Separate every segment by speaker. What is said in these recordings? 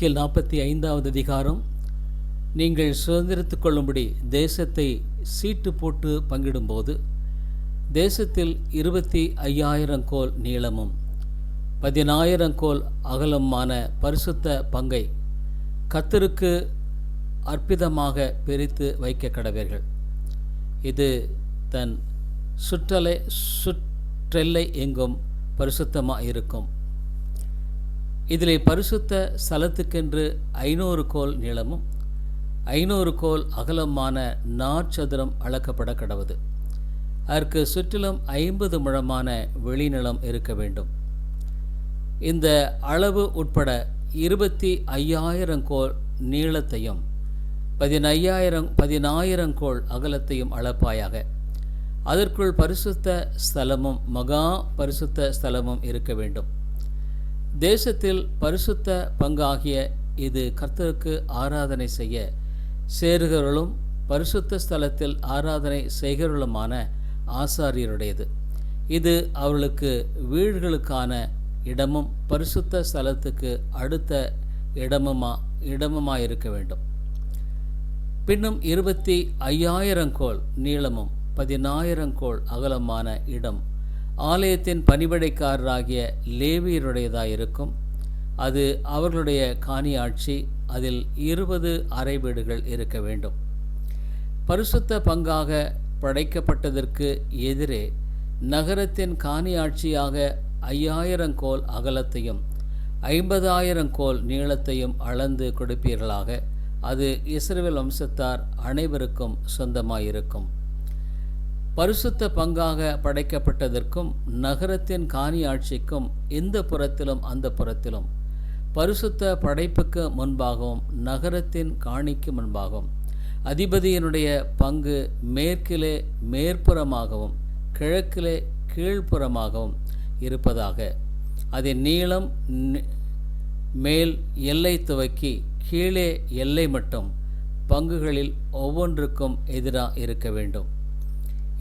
Speaker 1: எசேக்கியல் நாற்பத்தி ஐந்தாவது அதிகாரம். நீங்கள் சுதந்திரத்துக் கொள்ளும்படி தேசத்தை சீட்டு போட்டு பங்கிடும்போது தேசத்தில் இருபத்தி ஐயாயிரம் கோல் நீளமும் பதினாயிரம் கோல் அகலமான பரிசுத்த பங்கை கத்தருக்கு அற்பிதமாக பிரித்து வைக்க கடவீர்கள். இது தன் சுற்றலை சுற்றெல்லை எங்கும் பரிசுத்தமாக இருக்கும் இதிலே பரிசுத்த ஸ்தலத்துக்கென்று ஐநூறு கோல் நீளமும் ஐநூறு கோல் அகலமான நாற்சதுரம் அளக்கப்பட கடவுது. அதற்கு சுற்றிலும் ஐம்பது முழமான வெளிநிலம் இருக்க வேண்டும். இந்த அளவு உட்பட இருபத்தி ஐயாயிரம் கோல் நீளத்தையும் பதினையாயிரம் பதினாயிரம் கோல் அகலத்தையும் அளப்பாயாக. அதற்குள் பரிசுத்த ஸ்தலமும் மகா பரிசுத்த ஸ்தலமும் இருக்க வேண்டும். தேசத்தில் பரிசுத்த பங்காகிய இது கர்த்தருக்கு ஆராதனை செய்ய சேருகிறவர்களும் பரிசுத்த ஸ்தலத்தில் ஆராதனை செய்கிறவர்களுமான ஆசாரியருடையது. இது அவர்களுக்கு வீடுகளுக்கான இடமும் பரிசுத்த ஸ்தலத்துக்கு அடுத்த இடமுமா இடமுமாயிருக்க வேண்டும். பின்னும் இருபத்தி ஐயாயிரம் கோல் நீளமும் பதினாயிரம் கோல் அகலமான இடம் ஆலயத்தின் பணிபடைக்காரராகிய லேவியருடையதாயிருக்கும் அது அவர்களுடைய காணியாட்சி. அதில் இருபது அறை வீடுகள் இருக்க வேண்டும். பரிசுத்த பங்காக படைக்கப்பட்டதற்கு எதிரே நகரத்தின் காணி ஆட்சியாக ஐயாயிரம் கோல் அகலத்தையும் ஐம்பதாயிரம் கோல் நீளத்தையும் அளந்து கொடுப்பீர்களாக. அது இஸ்ரேல் வம்சத்தார் அனைவருக்கும் சொந்தமாயிருக்கும். பரிசுத்த பங்காக படைக்கப்பட்டதற்கும் நகரத்தின் காணி ஆட்சிக்கும் இந்த புறத்திலும் அந்த புறத்திலும். பரிசுத்த படைப்புக்கு முன்பாகவும் நகரத்தின் காணிக்கு முன்பாகவும். அதிபதியினுடைய பங்கு மேற்கிலே மேற்புறமாகவும் கிழக்கிலே கீழ்ப்புறமாகவும் இருப்பதாக. அதன் நீளம் மேல் எல்லை துவக்கி கீழே எல்லை மட்டும். பங்குகளில் ஒவ்வொன்றுக்கும் எதிராக இருக்க வேண்டும்.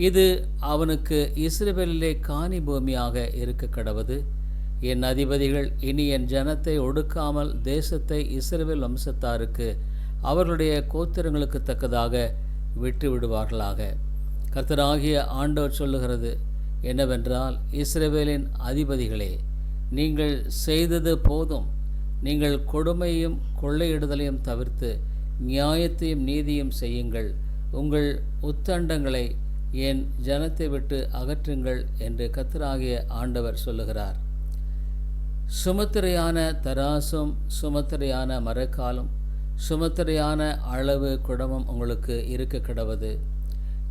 Speaker 1: இது அவனுக்கு இஸ்ரேலிலே காணி பூமியாக இருக்க கடவுது. என் அதிபதிகள் இனி என் ஜனத்தை ஒடுக்காமல் தேசத்தை இஸ்ரேல் வம்சத்தாருக்கு அவர்களுடைய கோத்திரங்களுக்கு தக்கதாக விட்டு விடுவார்களாக கர்த்தராகிய ஆண்டவர் சொல்லுகிறது என்னவென்றால் இஸ்ரேவேலின் அதிபதிகளே நீங்கள் செய்தது போதும் நீங்கள் கொடுமையும் கொள்ளையிடுதலையும் தவிர்த்து நியாயத்தையும் நீதியும் செய்யுங்கள். உங்கள் உத்தண்டங்களை என் ஜனத்தை விட்டு அகற்றுங்கள் என்று கத்தராகிய ஆண்டவர் சொல்லுகிறார். சுமத்திரையான தராசும் சுமத்திரையான மரக்காலும் சுமத்திரையான அளவு குடமும் உங்களுக்கு இருக்க கிடவது.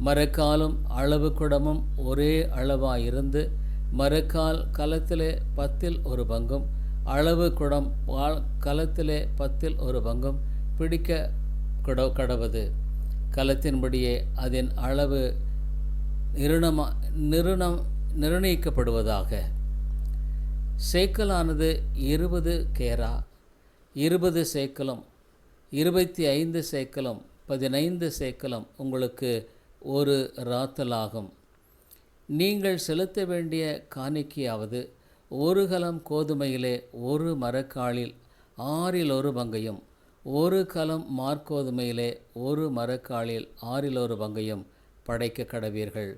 Speaker 1: மரக்காலும் அளவு குடமும் ஒரே அளவாக இருந்து மரக்கால் கலத்திலே பத்தில் ஒரு பங்கும் அளவு குடம் கலத்திலே பத்தில் ஒரு பங்கும் பிடிக்க கொட கடவது. கலத்தின்படியே அதன் அளவு நிறுணமா நிறுணம் நிர்ணயிக்கப்படுவதாக. சேக்கலானது இருபது கேரா இருபது சேக்கலும் இருபத்தி ஐந்து சேக்கலும் பதினைந்து சேக்கலும் உங்களுக்கு ஒரு ராத்தலாகும். நீங்கள் செலுத்த வேண்டிய காணிக்கையாவது ஒரு கலம் கோதுமையிலே ஒரு மரக்காலில் ஆறில் ஒரு பங்கையும் ஒரு கலம் மார்க்கோதுமையிலே ஒரு மரக்காலில் ஆறில் ஒரு பங்கையும் படைக்க கடவீர்கள்.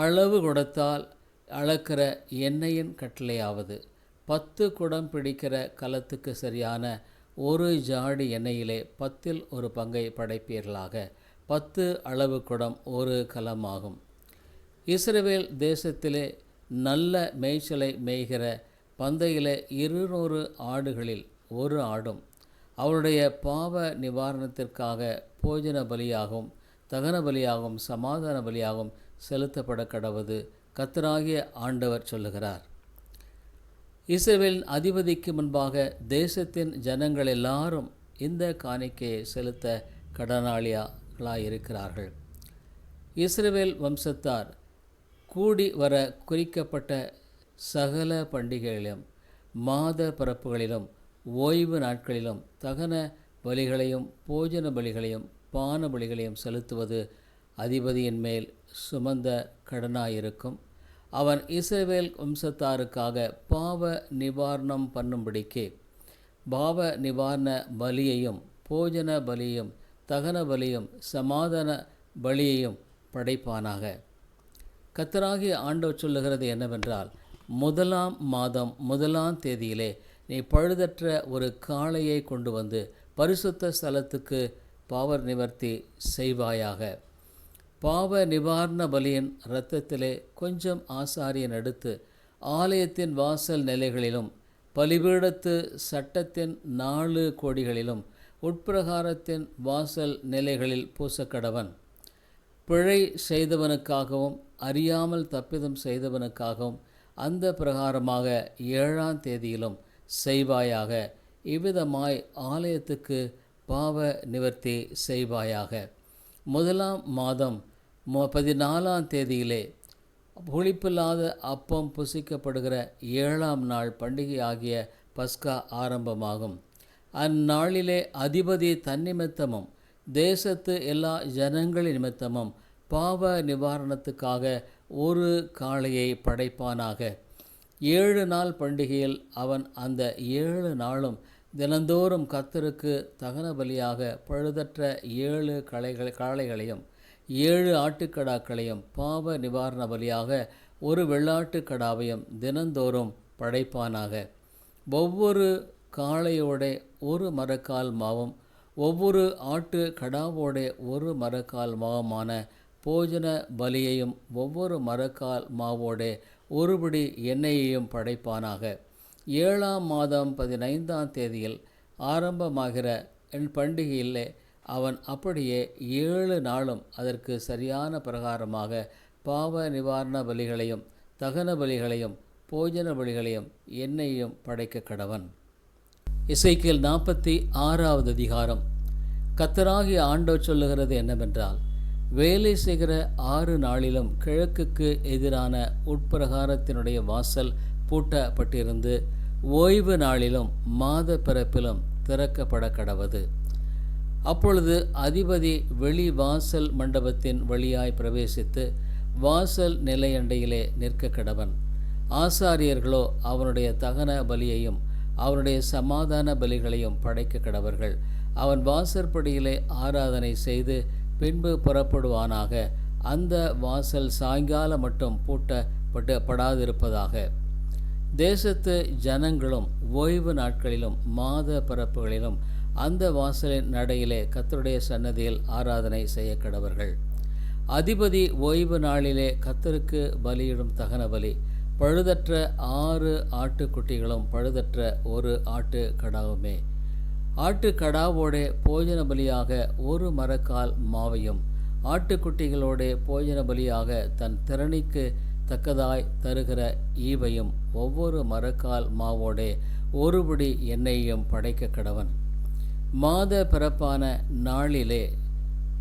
Speaker 1: அளவு குடத்தால் அளக்கிற எண்ணெயின் கட்டளையாவது. பத்து குடம் பிடிக்கிற கலத்துக்கு சரியான ஒரு ஜாடி எண்ணெயிலே பத்தில் ஒரு பங்கை படைப்பீர்களாக. பத்து அளவு குடம் ஒரு கலமாகும். இஸ்ரேல் தேசத்திலே நல்ல மேய்ச்சலை மேய்கிற பந்தையிலே இருநூறு ஆடுகளில் ஒரு ஆடும். அவருடைய பாவ நிவாரணத்திற்காக போஜன பலியாகவும் தகன பலியாகவும் சமாதான பலியாகவும் செலுத்தப்பட கடவது கத்தராகிய ஆண்டவர் சொல்லுகிறார். இஸ்ரேலின் அதிபதிக்கு முன்பாக தேசத்தின் ஜனங்கள் எல்லாரும் இந்த காணிக்கையை செலுத்த கடனாளிகளாக இருக்கிறார்கள் இஸ்ரேல் வம்சத்தார் கூடி வர குறிக்கப்பட்ட சகல பண்டிகைகளிலும் மாத பரப்புகளிலும் ஓய்வு நாட்களிலும் தகன பலிகளையும் போஜன பலிகளையும் பான பலிகளையும் செலுத்துவது அதிபதியின் மேல் சுமந்த கடனாயிருக்கும். அவன் இசைவேல் வம்சத்தாருக்காக பாவ நிவாரணம் பண்ணும்படிக்கு பாவ நிவாரண பலியையும் போஜன பலியும் தகன பலியும் சமாதான பலியையும் படைப்பானாக. கத்தராகிய ஆண்டவர் சொல்லுகிறது என்னவென்றால் முதலாம் மாதம் முதலாம் தேதியிலே நீ பழுதற்ற ஒரு காளையை கொண்டு வந்து பரிசுத்த ஸ்தலத்துக்கு பாவர் நிவர்த்தி செய்வாயாக. பாவ நிவாரண பலியின் இரத்தத்திலே கொஞ்சம் ஆசாரியன் எடுத்து ஆலயத்தின் வாசல் நிலைகளிலும் பலிபீடத்து சட்டத்தின் நாலு கோடிகளிலும் உட்பிரகாரத்தின் வாசல் நிலைகளில் பூசக்கடவன். பிழை செய்தவனுக்காகவும் அறியாமல் தப்பிதம் செய்தவனுக்காகவும் அந்த பிரகாரமாக ஏழாம் தேதியிலும் செய்வாயாக. இவ்விதமாய் ஆலயத்துக்கு பாவ நிவர்த்தி செய்வாயாக. முதலாம் மாதம் பதினாலாம் தேதியிலே புளிப்பில்லாத அப்பம் புசிக்கப்படுகிற ஏழாம் நாள் பண்டிகை ஆகிய பஸ்கா ஆரம்பமாகும். அந்நாளிலே அதிபதி தன்னிமித்தமும் தேசத்து எல்லா ஜனங்களின் நிமித்தமும் பாவ நிவாரணத்துக்காக ஒரு காளையை படைப்பானாக. ஏழு நாள் பண்டிகையில் அவன் அந்த ஏழு நாளும் தினந்தோறும் கத்தருக்கு தகன பலியாக பழுதற்ற ஏழு களைகள் காளைகளையும் ஏழு ஆட்டுக்கடாக்களையும் பாவ நிவாரண பலியாக ஒரு வெள்ளாட்டுக்கடாவையும் தினந்தோறும் படைப்பானாக. ஒவ்வொரு காளையோட ஒரு மரக்கால் மாவும் ஒவ்வொரு ஆட்டு கடாவோட ஒரு மரக்கால் மாவுமான போஜன பலியையும் ஒவ்வொரு மரக்கால் மாவோட ஒருபடி எண்ணெயையும் படைப்பானாக. ஏழாம் மாதம் பதினைந்தாம் தேதியில் ஆரம்பமாகிற என் பண்டிகையிலே அவன் அப்படியே ஏழு நாளும் அதற்கு சரியான பிரகாரமாக பாவ நிவாரண பலிகளையும் தகன பலிகளையும் போஜன பலிகளையும் எண்ணெயையும் படைக்க கடவன். இசைக்கில் நாற்பத்தி ஆறாவது அதிகாரம். கத்தராகிய ஆண்டவர் சொல்லுகிறது என்னவென்றால் வேலை செய்கிற ஆறு நாளிலும் கிழக்குக்கு எதிரான உட்பிரகாரத்தினுடைய வாசல் பூட்டப்பட்டிருந்து ஓய்வு நாளிலும் மாத பிறப்பிலும் திறக்கப்பட கடவது. அப்பொழுது அதிபதி வெளி வாசல் மண்டபத்தின் வழியாய் பிரவேசித்து வாசல் நிலையண்டையிலே நிற்க கடவன். ஆசாரியர்களோ அவனுடைய தகன பலியையும் அவனுடைய சமாதான பலிகளையும் படைக்க கடவர்கள். அவன் வாசற்படியிலே ஆராதனை செய்து பின்பு புறப்படுவானாக. அந்த வாசல் சாயங்காலம் மட்டும் பூட்டப்பட்டு படாதிருப்பதாக. தேசத்து ஜனங்களும் ஓய்வு நாட்களிலும் மாத பரப்புகளிலும் அந்த வாசலின் நடையிலே கத்தருடைய சன்னதியில் ஆராதனை செய்ய கடவர்கள். அதிபதி ஓய்வு நாளிலே கத்தருக்கு பலியிடும் தகன பலி பழுதற்ற ஆறு ஆட்டுக்குட்டிகளும் பழுதற்ற ஒரு ஆட்டு கடாவுமே ஆட்டு கடாவோட போஜன பலியாக ஒரு மரக்கால் மாவையும் ஆட்டுக்குட்டிகளோட போஜன பலியாக தன் திறனிக்கு தக்கதாய் தருகிற ஈவையும் ஒவ்வொரு மரக்கால் மாவோடே ஒருபடி எண்ணெயையும் படைக்க கடவன். மாத பிறப்பான நாளிலே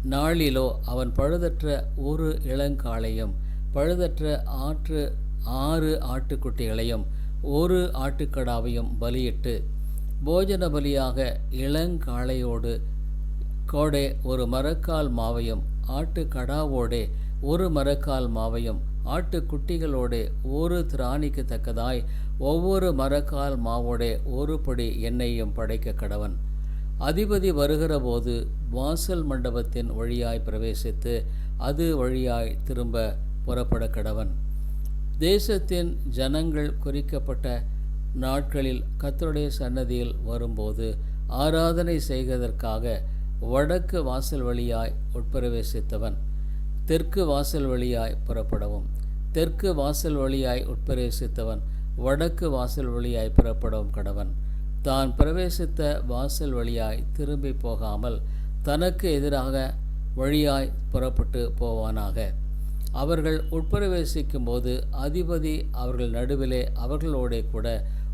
Speaker 1: நாளிலோ அவன் பழுதற்ற ஒரு இளங்காளையும் பழுதற்ற ஆற்று ஆறு ஆட்டுக்குட்டிகளையும் ஒரு ஆட்டுக்கடாவையும் பலியிட்டு போஜன பலியாக இளங்காளையோடு கோடே ஒரு மரக்கால் மாவையும் ஆட்டுக்கடாவோடே ஒரு மரக்கால் மாவையும் ஆட்டுக்குட்டிகளோடே ஒரு திராணிக்கு தக்கதாய் ஒவ்வொரு மரக்கால் மாவோடே ஒரு படி எண்ணெயும் படைக்க கடவன். அதிபதி வருகிற போது வாசல் மண்டபத்தின் வழியாய் பிரவேசித்து அது வழியாய் திரும்ப புறப்பட கடவன். தேசத்தின் ஜனங்கள் குறிக்கப்பட்ட நாட்களில் கத்தருடைய சன்னதியில் வரும்போது ஆராதனை செய்வதற்காக வடக்கு வாசல் வழியாய் உட்பிரவேசித்தவன். தெற்கு வாசல் வழியாய் புறப்படவும் தெற்கு வாசல் வழியாய் உட்பிரவேசித்தவன் வடக்கு வாசல் வழியாய் புறப்படவும் கடவன். தான் பிரவேசித்த வாசல் வழியாய் திரும்பி போகாமல் தனக்கு எதிராக வழியாய் புறப்பட்டு போவானாக. அவர்கள் உட்பிரவேசிக்கும் போது அதிபதி அவர்கள் நடுவிலே அவர்களோடே கூட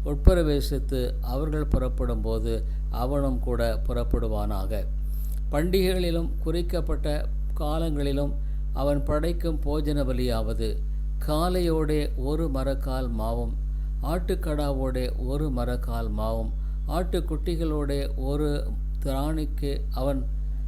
Speaker 1: உட்பிரவேசித்து அவர்கள் புறப்படும் போது அவனும் கூட புறப்படுவானாக. பண்டிகைகளிலும் குறிக்கப்பட்ட காலங்களிலும் அவன் படைக்கும் போஜன பலியாவது. காலையோடே ஒரு மரக்கால் மாவும் ஆட்டுக்கடாவோடே ஒரு மரக்கால் மாவும் ஆட்டுக்குட்டிகளோடே ஒரு திராணிக்கு அவன்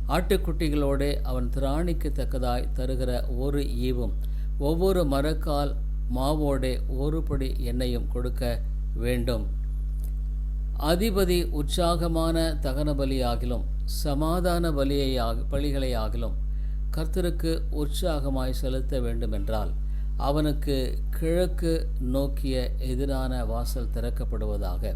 Speaker 1: ஆட்டுக்குட்டிகளோடே அவன் திராணிக்கு தக்கதாய் தருகிற ஒரு ஈவும். ஒவ்வொரு மரக்கால் மாவோடே ஒரு படி எண்ணெயும் கொடுக்க வேண்டும். அதிபதி உற்சாகமான தகன பலியாகிலும் சமாதான பலியையாக பலிகளையாகிலும் கர்த்தருக்கு உற்சாகமாய் செலுத்த வேண்டுமென்றால் அவனுக்கு கிழக்கு நோக்கிய எதிரான வாசல் திறக்கப்படுவதாக.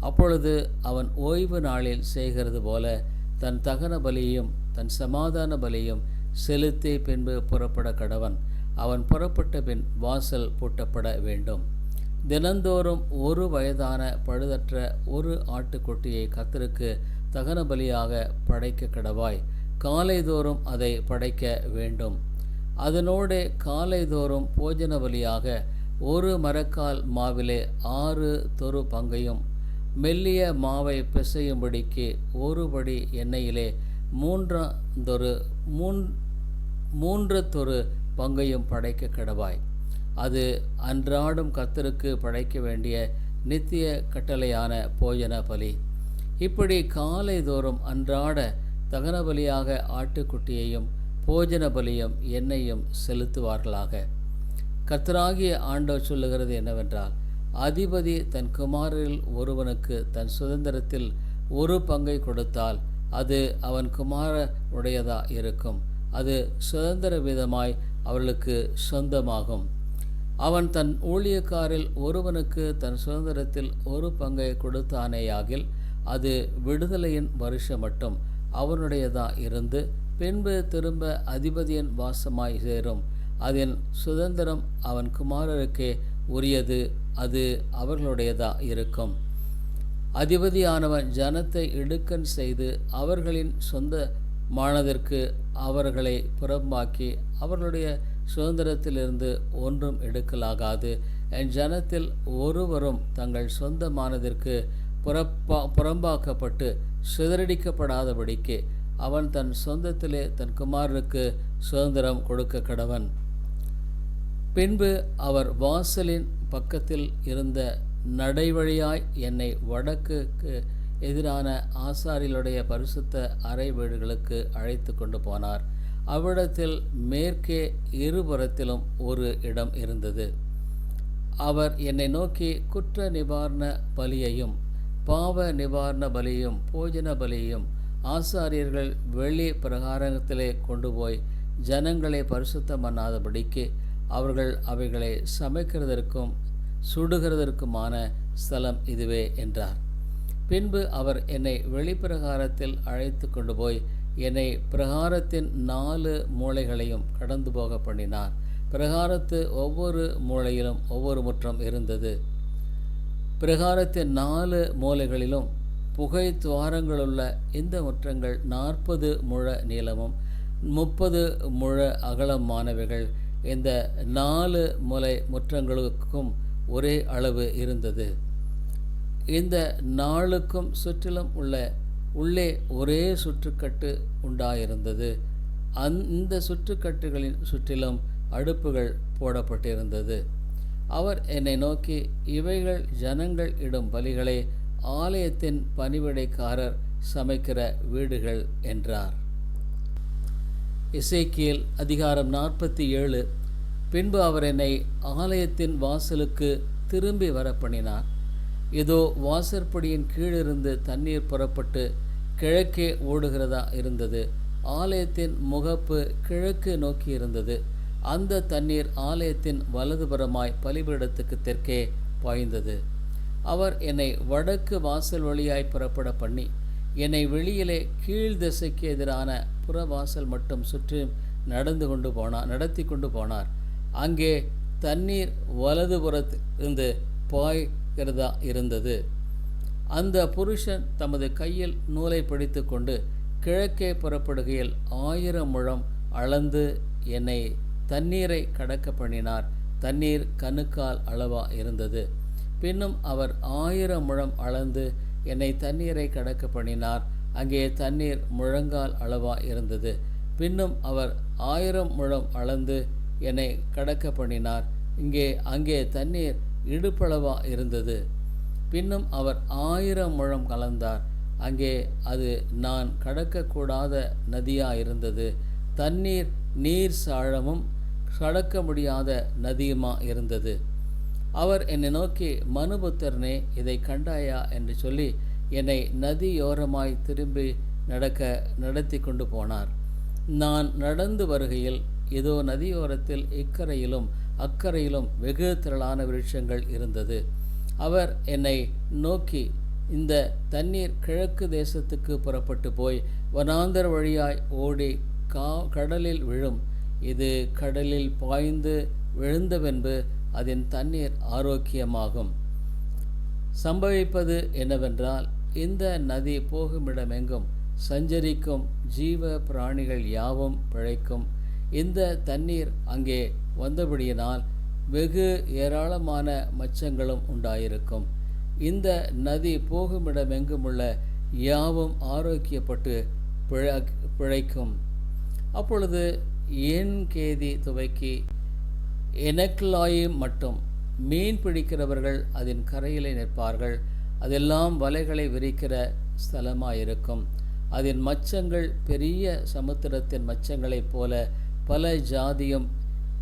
Speaker 1: அப்பொழுது அவன் ஓய்வு நாளில் செய்கிறது போல தன் தகன பலியும் தன் சமாதான பலியும் செலுத்தி பின்பு புறப்பட கடவன். அவன் புறப்பட்ட பின் வாசல் பூட்டப்பட வேண்டும். தினந்தோறும் ஒரு வயதான பழுதற்ற ஒரு ஆட்டுக்குட்டியை கத்தருக்கு தகன பலியாக படைக்க கடவாய். காலைதோறும் அதை படைக்க வேண்டும். அதனோடு காலைதோறும் போஜன வழியாக ஒரு மரக்கால் மாவிலே ஆறு தொரு பங்கையும் மெல்லிய மாவை பிசையும்படிக்கு ஒரு படி எண்ணெயிலே மூன்றாந்தொரு மூன் மூன்றத்தொரு பங்கையும் படைக்க கிடவாய். அது அன்றாடும் கத்தருக்கு படைக்க வேண்டிய நித்திய கட்டளையான போஜன பலி. இப்படி காலைதோறும் அன்றாட தகன பலியாக ஆட்டுக்குட்டியையும் போஜன பலியும் எண்ணெயும் செலுத்துவார்களாக. கர்த்தராகிய ஆண்டவர் சொல்லுகிறது என்னவென்றால் அதிபதி தன் குமாரில் ஒருவனுக்கு தன் சுதந்திரத்தில் ஒரு பங்கை கொடுத்தால் அது அவன் குமாரனுடையதா இருக்கும். அது சுதந்திர விதமாய் அவர்களுக்கு சொந்தமாகும். அவன் தன் ஊழியக்காரில் ஒருவனுக்கு தன் சுதந்திரத்தில் ஒரு பங்கை கொடுத்தானேயாகில் அது விடுதலையின் வருஷம் மட்டும் அவனுடையதாக இருந்து பின்பு திரும்ப அதிபதியின் வாசமாய் சேரும். அதன் சுதந்திரம் அவன் குமாரருக்கே உரியது அது அவர்களுடையதாக இருக்கும். அதிபதியானவன் ஜனத்தை இடுக்கன் செய்து அவர்களின் சொந்த மானதற்கு அவர்களை புறம்பாக்கி அவர்களுடைய சுதந்திரத்திலிருந்து ஒன்றும் எடுக்கலாகாது. என் ஜனத்தில் ஒருவரும் தங்கள் சொந்த மானதிற்கு புறப்பா புறம்பாக்கப்பட்டு சிதறடிக்கப்படாதபடிக்கு அவன் தன் சொந்தத்திலே தன் குமாரனுக்கு சுதந்திரம் கொடுக்க கடவன். பின்பு அவர் வாசலின் பக்கத்தில் இருந்த நடைவழியாய் என்னை வடக்குக்கு எதிரான ஆசாரிகளுடைய பரிசுத்த அறை வீடுகளுக்கு அழைத்து கொண்டு போனார். அவ்விடத்தில் மேற்கே இருபுறத்திலும் ஒரு இடம் இருந்தது. அவர் என்னை நோக்கி குற்ற நிவாரண பலியையும் பாவ நிவாரண பலியும் போஜன பலியும் ஆசாரியர்கள் வெளி பிரகாரத்திலே கொண்டு போய் ஜனங்களை பரிசுத்தம் பண்ணாதபடிக்கு அவர்கள் அவைகளை சமைக்கிறதற்கும் சுடுகிறதற்குமான ஸ்தலம் இதுவே என்றார். பின்பு அவர் என்னை வெளிப்பிரகாரத்தில் அழைத்து கொண்டு போய் என்னை பிரகாரத்தின் நாலு மூளைகளையும் கடந்து போக பண்ணினார். பிரகாரத்து ஒவ்வொரு மூலையிலும் ஒவ்வொரு முற்றம் இருந்தது. பிரகாரத்தின் நாலு மூலைகளிலும் புகை துவாரங்களுள்ள இந்த முற்றங்கள் நாற்பது முழ நீளமும் முப்பது முழ அகலமானவைகள். இந்த நாலு முலை முற்றங்களுக்கும் ஒரே அளவு இருந்தது. இந்த நாளுக்கும் சுற்றிலும் உள்ள உள்ளே ஒரே சுற்றுக்கட்டு உண்டாயிருந்தது. அந் இந்த சுற்றுக்கட்டுகளின் சுற்றிலும் அடுப்புகள் போடப்பட்டிருந்தது. அவர் என்னை நோக்கி இவைகள் ஜனங்கள் இடும் பலிகளை ஆலயத்தின் பணிவிடைக்காரர் சமைக்கிற வீடுகள் என்றார். இசைக்கியல் அதிகாரம் நாற்பத்தி ஏழு பின்பு அவர் என்னை ஆலயத்தின் வாசலுக்கு திரும்பி வர பண்ணினார் இதோ வாசற்படியின் கீழிருந்து தண்ணீர் புறப்பட்டு கிழக்கே ஓடுகிறதா இருந்தது. ஆலயத்தின் முகப்பு கிழக்கு நோக்கி இருந்தது அந்த தண்ணீர் ஆலயத்தின் வலதுபுறமாய் பலிபீடத்துக்கு தெற்கே பாய்ந்தது. அவர் என்னை வடக்கு வாசல் வழியாய் புறப்பட பண்ணி என்னை வெளியிலே கீழ் திசைக்கு எதிரான புறவாசல் மட்டும் சுற்றி நடந்து கொண்டு போனார் நடத்தி கொண்டு போனார். அங்கே தண்ணீர் வலதுபுறத்திலிருந்து பாய்கிறதா இருந்தது. அந்த புருஷன் தமது கையில் நூலை பிடித்து கொண்டு கிழக்கே புறப்படுகையில் ஆயிரம் முழம் அளந்து என்னை தண்ணீரை கடக்க பண்ணினார். தண்ணீர் கணுக்கால் அளவா இருந்தது. பின்னும் அவர் ஆயிரம் முழம் அளந்து என்னை தண்ணீரை கடக்க பண்ணினார். அங்கே தண்ணீர் முழங்கால் அளவா இருந்தது. பின்னும் அவர் ஆயிரம் முழம் அளந்து என்னை கடக்க பண்ணினார். இங்கே அங்கே தண்ணீர் இடுப்பளவா இருந்தது. பின்னும் அவர் ஆயிரம் முழம் கலந்தார். அங்கே அது நான் கடக்கக்கூடாத நதியாக இருந்தது. தண்ணீர் நீர் சாழமும் கடக்க முடியாத நதியுமா இருந்தது. அவர் என்னை நோக்கி மனுபுத்தரனே இதை கண்டாயா? என்று சொல்லி என்னை நதியோரமாய் திரும்பி நடக்க நடத்தி கொண்டு போனார். நான் நடந்து வருகையில் இதோ நதியோரத்தில் இக்கரையிலும் அக்கரையிலும் வெகு திரளான விருட்சங்கள் இருந்தது. அவர் என்னை நோக்கி இந்த தண்ணீர் கிழக்கு தேசத்துக்கு புறப்பட்டு போய் வனாந்தர் வழியாய் ஓடி கா கடலில் விழும் இது கடலில் பாய்ந்து விழுந்தவென்பு அதன் தண்ணீர் ஆரோக்கியமாகும். சம்பவிப்பது என்னவென்றால் இந்த நதி போகுமிடமெங்கும் சஞ்சரிக்கும் ஜீவ பிராணிகள் யாவும் பிழைக்கும். இந்த தண்ணீர் அங்கே வந்தபடியினால் வெகு ஏராளமான மச்சங்களும் உண்டாயிருக்கும். இந்த நதி போகுமிடமெங்கும் உள்ள யாவும் ஆரோக்கியப்பட்டு பிழ பிழைக்கும். அப்பொழுது என் கேதி துவக்கி? எனக்லாயும் மட்டும் மீன் பிடிக்கிறவர்கள் அதன் கரையிலே நிற்பார்கள். அதெல்லாம் வலைகளை விரிக்கிற ஸ்தலமாயிருக்கும். அதன் மச்சங்கள் பெரிய சமுத்திரத்தின் மச்சங்களைப் போல பல ஜாதியும்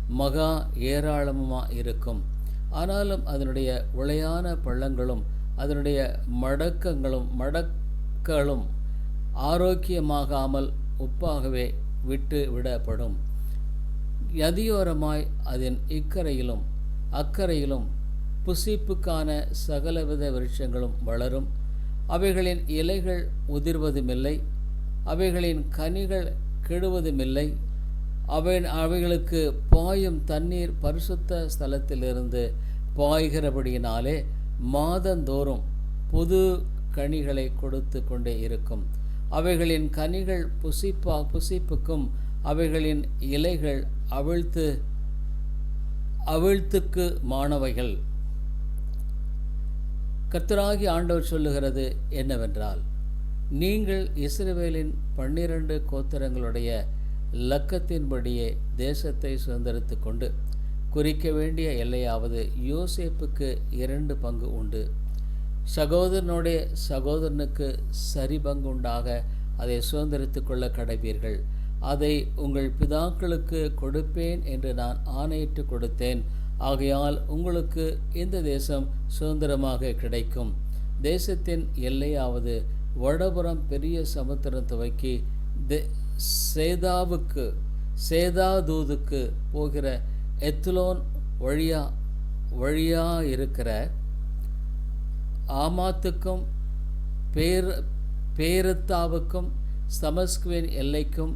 Speaker 1: மகா ஏராளமாக இருக்கும் ஆனாலும் அதனுடைய உளையான பள்ளங்களும் அதனுடைய மடக்கங்களும் மடக்களும் ஆரோக்கியமாகாமல் உப்பாகவே விட்டு விடப்படும் நதியோரமாய் அதன் இக்கரையிலும் அக்கறையிலும் புசிப்புக்கான சகலவித விருட்சங்களும் வளரும். அவைகளின் இலைகள் உதிர்வதுமில்லை. அவைகளின் கனிகள் கெடுவதுமில்லை. அவை அவைகளுக்கு பாயும் தண்ணீர் பரிசுத்த ஸ்தலத்திலிருந்து பாய்கிறபடியினாலே மாதந்தோறும் புது கனிகளை கொடுத்து கொண்டே இருக்கும். அவைகளின் கனிகள் புசிப்பா புசிப்புக்கும் அவைகளின் இலைகள் அவிழ்த்து அவிழ்த்துக்கு மாணவைகள் கத்தராகி ஆண்டவர் சொல்லுகிறது என்னவென்றால் நீங்கள் இஸ்ரவேலின் பன்னிரண்டு கோத்திரங்களுடைய லக்கத்தின்படியே தேசத்தை சுதந்திரித்து கொண்டு குறிக்க வேண்டிய எல்லையாவது யோசேப்புக்கு இரண்டு பங்கு உண்டு. சகோதரனுடைய சகோதரனுக்கு சரிபங்குண்டாக அதை சுதந்திரித்து கொள்ள கடைவீர்கள். அதை உங்கள் பிதாக்களுக்கு கொடுப்பேன் என்று நான் ஆணையிட்டு கொடுத்தேன். ஆகையால் உங்களுக்கு இந்த தேசம் சுதந்திரமாக கிடைக்கும். தேசத்தின் எல்லையாவது வடபுறம் பெரிய சமுத்திரம் துவக்கி தே சேதாவுக்கு சேதாதூதுக்கு போகிற எத்லோன் வழியா வழியாக இருக்கிற ஆமாத்துக்கும் பேர் பேரத்தாவுக்கும் சமஸ்குவின் எல்லைக்கும்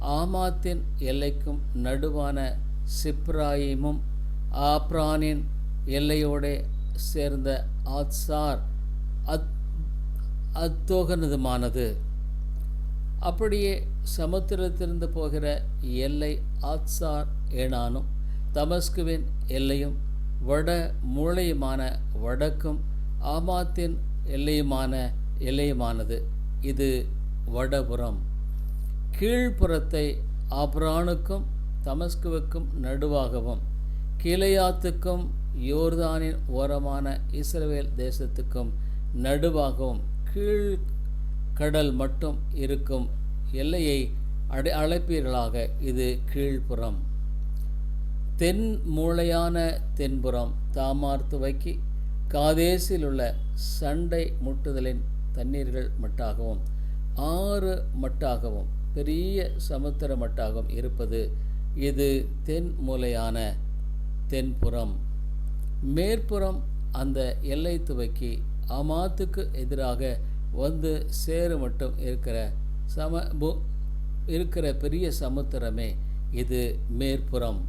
Speaker 1: ஆமாத்தின் எல்லைக்கும் நடுவான சிப்ராயிமும் ஆப்ரானின் எல்லையோடு சேர்ந்த ஆத்சார் அத் அத்தோகனதுமானது. அப்படியே சமுத்திரத்திலிருந்து போகிற எல்லை ஆத்சார் ஏனானும் தமஸ்குவின் எல்லையும் வட மூளையுமான வடக்கும் ஆமாத்தின் எல்லையுமான எல்லையுமானது. இது வடபுறம். கீழ்ப்புறத்தை ஆப்ரானுக்கும் தமஸ்குவுக்கும் நடுவாகவும் கிளையாத்துக்கும் யோர்தானின் ஓரமான இஸ்ரேல் தேசத்துக்கும் நடுவாகவும் கீழ் கடல் மட்டும் இருக்கும் எல்லையை அடை அழைப்பீர்களாக. இது கீழ்ப்புறம். தென் மூளையான தென்புறம் தாமார் துவக்கி காதேசில் உள்ள சண்டை முட்டுதலின் தண்ணீர்கள் மட்டாகவும் ஆறு மட்டாகவும் பெரிய சமுத்திர மட்டாகவும் இருப்பது இது தென் மூலையான தென்புறம். மேற்புறம் அந்த எல்லை துவக்கி அமாத்துக்கு எதிராக வந்து சேரு மட்டும் இருக்கிற சம இருக்கிற பெரிய சமுத்திரமே இது மேற்புறம்.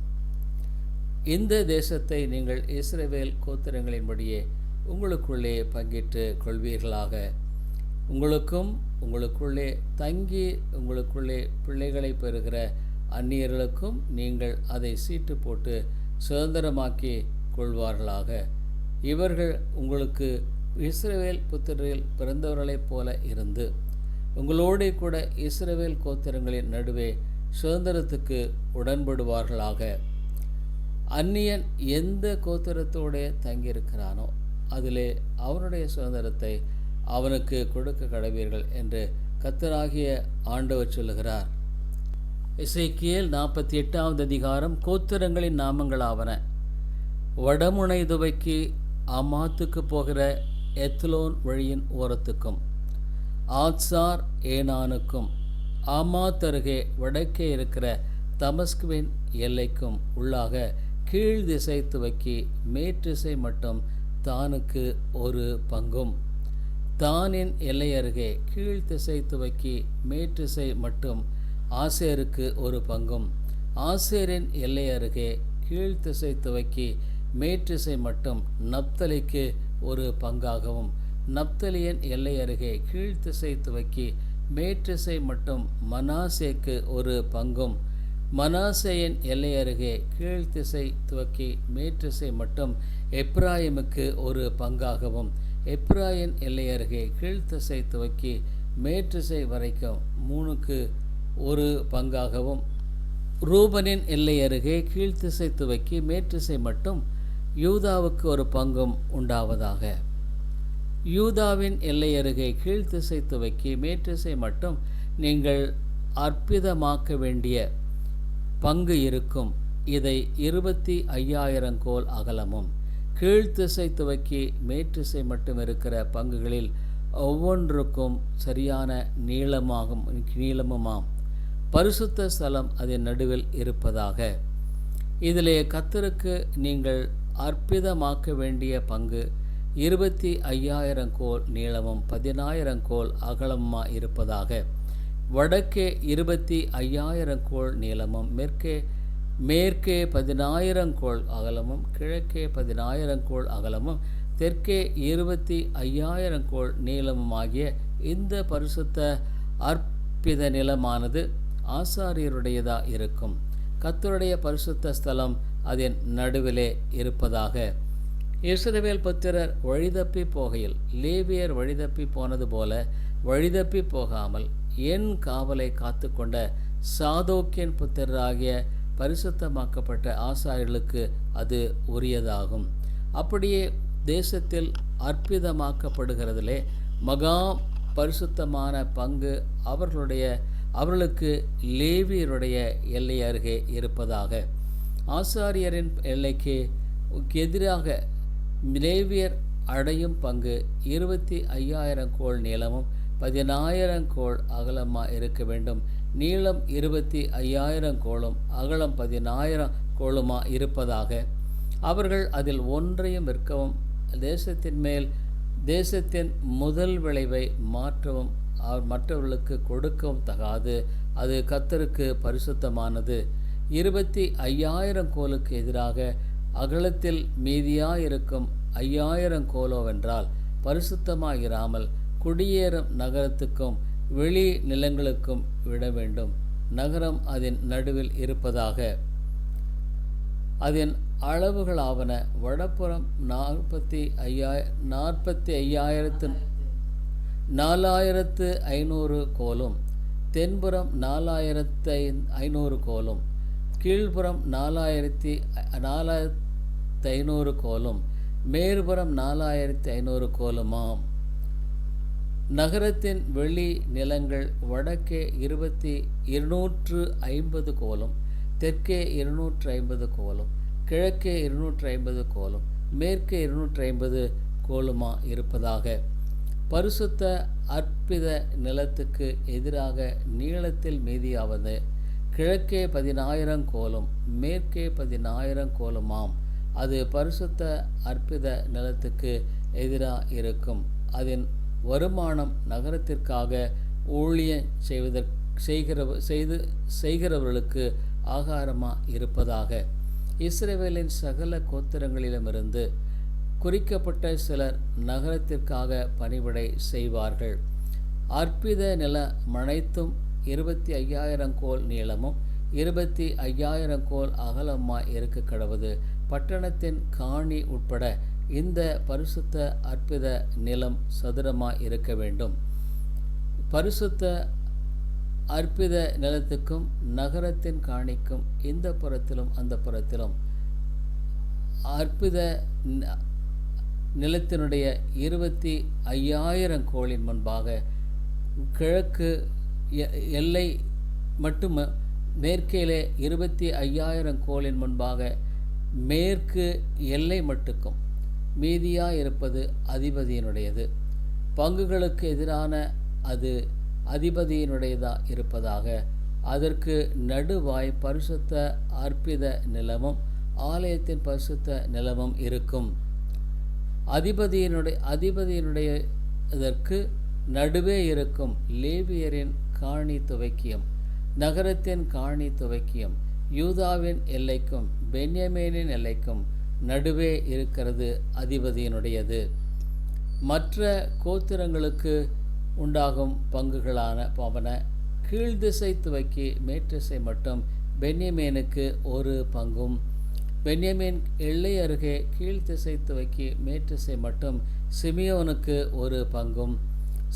Speaker 1: இந்த தேசத்தை நீங்கள் இஸ்ரவேல் கோத்திரங்களின்படியே உங்களுக்குள்ளே பங்கிட்டு கொள்வீர்களாக. உங்களுக்கும் உங்களுக்குள்ளே தங்கி உங்களுக்குள்ளே பிள்ளைகளை பெறுகிற அந்நியர்களுக்கும் நீங்கள் அதை சீட்டு போட்டு சுதந்திரமாக்கி கொள்வார்களாக. இவர்கள் உங்களுக்கு இஸ்ரவேல் புத்திரில் பிறந்தவர்களைப் போல இருந்து உங்களோடே கூட இஸ்ரவேல் கோத்திரங்களின் நடுவே சுதந்திரத்துக்கு உடன்படுவார்களாக. அந்நியன் எந்த கோத்திரத்தோடே தங்கியிருக்கிறானோ அதிலே அவனுடைய சுதந்திரத்தை அவனுக்கு கொடுக்க கடவீர்கள் என்று கத்தராகிய ஆண்டவர் சொல்லுகிறார். இசைக்கியல் நாற்பத்தி எட்டாவது அதிகாரம் கோத்திரங்களின் நாமங்களாவன. வடமுனை துவைக்கு அமாத்துக்கு போகிற எத்லோன் வழியின் ஓரத்துக்கும் ஆத்சார் ஏனானுக்கும் ஆமாத் அருகே வடக்கே இருக்கிற தமஸ்குவின் எல்லைக்கும் உள்ளாக கீழ் திசை துவக்கி மேற்றிசை மட்டும் தானுக்கு ஒரு பங்கும். தானின் எல்லை அருகே கீழ் திசை துவக்கி மேற்றிசை மட்டும் ஆசேருக்கு ஒரு பங்கும். ஆசேரின் எல்லை அருகே கீழ் திசை துவக்கி மேற்றிசை மட்டும் நப்தலிக்கு ஒரு பங்காகவும். நப்தலியின் எல்லை அருகே கீழ் திசை துவக்கி மேற்றிசை மட்டும் மனாசேக்கு ஒரு பங்கும். மனாசேயன் எல்லை அருகே கீழ்த்திசை துவக்கி மேற்றிசை மட்டும் எப்ராயிமுக்கு ஒரு பங்காகவும் எப்ராயின் எல்லை அருகே கீழ்த்திசை துவக்கி மேற்றிசை வரைக்கும் மூணுக்கு ஒரு பங்காகவும் ரூபனின் எல்லை அருகே கீழ்த்திசை துவக்கி மேற்றிசை மட்டும் யூதாவுக்கு ஒரு பங்கும் உண்டாவதாக. யூதாவின் எல்லை அருகே கீழ்த்திசை துவக்கி மேற்றிசை மட்டும் நீங்கள் அற்புதமாக்க வேண்டிய பங்கு இருக்கும். இதை இருபத்தி ஐயாயிரம் கோல் அகலமும். கீழ்த்திசை துவக்கி மேற்றிசை மட்டும் இருக்கிற பங்குகளில் ஒவ்வொன்றுக்கும் சரியான நீளமாகும் நீளமுமாம். பரிசுத்த ஸ்தலம் அதன் நடுவில் இருப்பதாக. இதிலே கத்தருக்கு நீங்கள் அற்புதமாக்க வேண்டிய பங்கு இருபத்தி ஐயாயிரம் கோல் நீளமும் பதினாயிரம் கோல் அகலமாக இருப்பதாக. வடக்கே இருபத்தி ஐயாயிரம் கோள் நீளமும் மேற்கே மேற்கே பதினாயிரம் கோள் அகலமும் கிழக்கே பதினாயிரம் கோள் அகலமும் தெற்கே இருபத்தி ஐயாயிரம் கோள் நீளமுமாகிய இந்த பரிசுத்த அற்பித நிலமானது ஆசாரியருடையதா இருக்கும். கத்தருடைய பரிசுத்த ஸ்தலம் அதன் நடுவிலே இருப்பதாக. இஸ்ரவேல் புத்திரர் வழிதப்பி போகையில் லேவியர் வழிதப்பி போனது போல வழிதப்பி போகாமல் என் காவலை காத்து கொண்ட சாதோக்கியன் புத்திரராகிய பரிசுத்தமாக்கப்பட்ட ஆசாரியர்களுக்கு அது உரியதாகும். அப்படியே தேசத்தில் அற்புதமாக்கப்படுகிறதிலே மகா பரிசுத்தமான பங்கு அவர்களுடைய அவர்களுக்கு லேவியருடைய எல்லை அருகே இருப்பதாக. ஆசாரியரின் எல்லைக்கு எதிராக லேவியர் அடையும் பங்கு இருபத்தி ஐயாயிரம் கோள் நீளமும் பதினாயிரம் கோள் அகலமாக இருக்க வேண்டும். நீளம் இருபத்தி ஐயாயிரம் கோளும் அகலம் பதினாயிரம் கோளுமா இருப்பதாக. அவர்கள் அதில் ஒன்றையும் விற்கவும் தேசத்தின் மேல் தேசத்தின் முதல் விளைவை மாற்றவும் அவர் மற்றவர்களுக்கு கொடுக்கவும் தகாது. அது கத்தருக்கு பரிசுத்தமானது. இருபத்தி ஐயாயிரம் கோலுக்கு எதிராக அகலத்தில் மீதியாக இருக்கும் ஐயாயிரம் கோலோவென்றால் பரிசுத்தமாயிராமல் குடியேறும் நகரத்துக்கும் வெளி நிலங்களுக்கும் விட வேண்டும். நகரம் அதன் நடுவில் இருப்பதாக. அதன் அளவுகளாவன வடப்புறம் நாற்பத்தி ஐயாய நாற்பத்தி ஐயாயிரத்து நாலாயிரத்து ஐநூறு கோலும் தென்புறம் நாலாயிரத்து ஐ ஐநூறு கோலும் கீழ்ப்புறம் நாலாயிரத்தி நாலாயிரத்து ஐநூறு கோலும் மேற்புறம் நாலாயிரத்தி ஐநூறு கோலுமாம். நகரத்தின் வெளி நிலங்கள் வடக்கே இருபத்தி இருநூற்று ஐம்பது கோலம் தெற்கே இருநூற்று ஐம்பது கோலம் கிழக்கே இருநூற்று ஐம்பது கோலம் மேற்கே இருநூற்று ஐம்பது கோலுமா இருப்பதாக. பரிசுத்த அற்பித நிலத்துக்கு எதிராக நீளத்தில் மீதியாவது கிழக்கே பதினாயிரம் கோலும் மேற்கே பதினாயிரம் கோலுமாம். அது பரிசுத்த அற்பித நிலத்துக்கு எதிராக இருக்கும். அதன் வருமானம் நகரத்திற்காக ஊழியம் செய்வதற் செய்கிற செய்து செய்கிறவர்களுக்கு ஆகாரமாக இருப்பதாக. இஸ்ரேவேலின் சகல கோத்திரங்களிலுமிருந்து குறிக்கப்பட்ட சிலர் நகரத்திற்காக பணிவிடை செய்வார்கள். அற்பித நில மனைத்தும் இருபத்தி ஐயாயிரம் கோல் நீளமும் இருபத்தி ஐயாயிரம் கோல் அகலமாய் இருக்க கடவுது பட்டணத்தின் காணி உட்பட இந்த பரிசுத்த அற்பித நிலம் சதுரமாக இருக்க வேண்டும். பரிசுத்த அற்பித நிலத்துக்கும் நகரத்தின் காணிக்கும் இந்த புறத்திலும் அந்த புறத்திலும் அற்பித நிலத்தினுடைய இருபத்தி ஐயாயிரம் கோளின் முன்பாக கிழக்கு எல்லை மட்டும் மேற்கேலே இருபத்தி ஐயாயிரம் கோளின் முன்பாக மேற்கு எல்லை மட்டுக்கும் மீதியாக இருப்பது அதிபதியினுடையது. பங்குகளுக்கு எதிரான அது அதிபதியினுடையதாக இருப்பதாக. அதற்கு நடுவாய் பரிசுத்த அற்பித நிலமும் ஆலயத்தின் பரிசுத்த நிலமும் இருக்கும். அதிபதியினுடைய அதிபதியினுடைய இதற்கு நடுவே இருக்கும் லேவியரின் காணி துவக்கியம் நகரத்தின் காணி துவக்கியம் யூதாவின் எல்லைக்கும் பென்யமேனின் எல்லைக்கும் நடுவே இருக்கிறது அதிபதியினுடையது. மற்ற கோத்திரங்களுக்கு உண்டாகும் பங்குகளான பவன கீழ்திசை துவக்கி மேற்றிசை மட்டும் பென்யமேனுக்கு ஒரு பங்கும். பென்யமேன் எல்லை அருகே கீழ்த்திசை துவக்கி மேற்றிசை மட்டும் சிமியோனுக்கு ஒரு பங்கும்.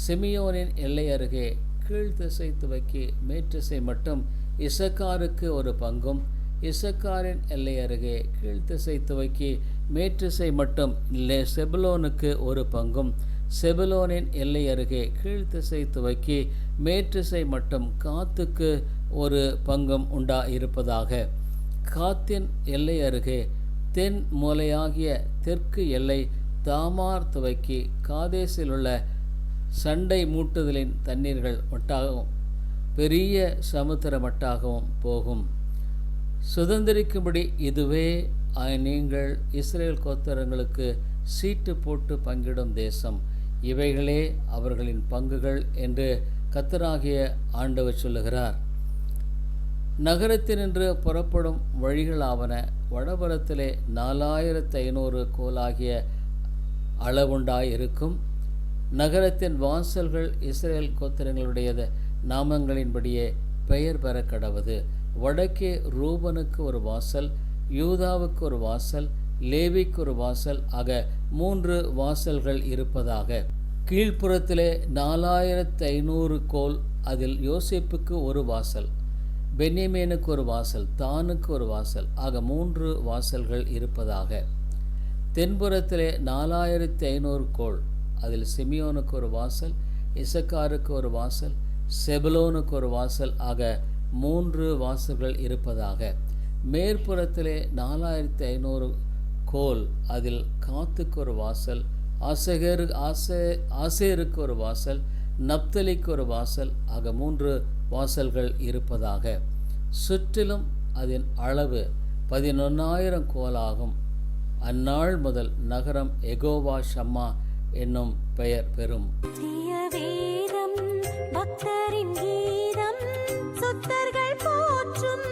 Speaker 1: சிமியோனின் எல்லை அருகே கீழ்த்திசை துவக்கி மேற்றிசை மட்டும் இசக்காருக்கு ஒரு பங்கும். இசக்காரின் எல்லை அருகே கீழ்த்திசை துவக்கி மேற்றிசை மட்டும் லே செபுலோனுக்கு ஒரு பங்கும். செபுலோனின் எல்லை அருகே கீழ்த்திசை துவக்கி மேற்றிசை மட்டும் காத்துக்கு ஒரு பங்கும் உண்டா இருப்பதாக காத்தின் எல்லை அருகே தென் மூலையாகிய தெற்கு எல்லை தாமார் துவக்கி காதேசில் உள்ள சண்டை மூட்டுதலின் தண்ணீர்கள் மட்டாகவும் பெரிய சமுத்திர மட்டாகவும் போகும். சுதந்திரிக்கும்படி இதுவே நீங்கள் இஸ்ரேல் கோத்தரங்களுக்கு சீட்டு போட்டு பங்கிடும் தேசம். இவைகளே அவர்களின் பங்குகள் என்று கத்தராகிய ஆண்டவர் சொல்லுகிறார். நகரத்தினின்று புறப்படும் வழிகளாவன வடபுறத்திலே நாலாயிரத்து ஐநூறு கோலாகிய அளவுண்டாயிருக்கும். நகரத்தின் வாசல்கள் இஸ்ரேல் கோத்திரங்களுடைய நாமங்களின்படியே பெயர் பெற கடவுது வடக்கே ரூபனுக்கு ஒரு வாசல் யூதாவுக்கு ஒரு வாசல் லேவிக்கு ஒரு வாசல் ஆக மூன்று வாசல்கள் இருப்பதாக. கீழ்ப்புறத்திலே நாலாயிரத்து ஐநூறு கோல் அதில் யோசிப்புக்கு ஒரு வாசல் பென்னிமேனுக்கு ஒரு வாசல் தானுக்கு ஒரு வாசல் ஆக மூன்று வாசல்கள் இருப்பதாக. தென்புறத்திலே நாலாயிரத்து ஐநூறு கோள் அதில் சிமியோனுக்கு ஒரு வாசல் இசக்காருக்கு ஒரு வாசல் செபலோனுக்கு ஒரு வாசல் ஆக மூன்று வாசல்கள் இருப்பதாக. மேற்புறத்திலே நாலாயிரத்தி ஐநூறு கோல் அதில் காத்துக்கு ஒரு வாசல் ஆசகரு ஆசே ஆசேருக்கு ஒரு வாசல் நப்தலிக்கு ஒரு வாசல் ஆக மூன்று வாசல்கள் இருப்பதாக. சுற்றிலும் அதன் அளவு பதினொன்னாயிரம் கோலாகும் அந்நாள் முதல் நகரம் எகோவா ஷம்மா என்னும் பெயர் பெறும்.
Speaker 2: பக்தரின் கீதம். சுத்தர்கள் போற்றும்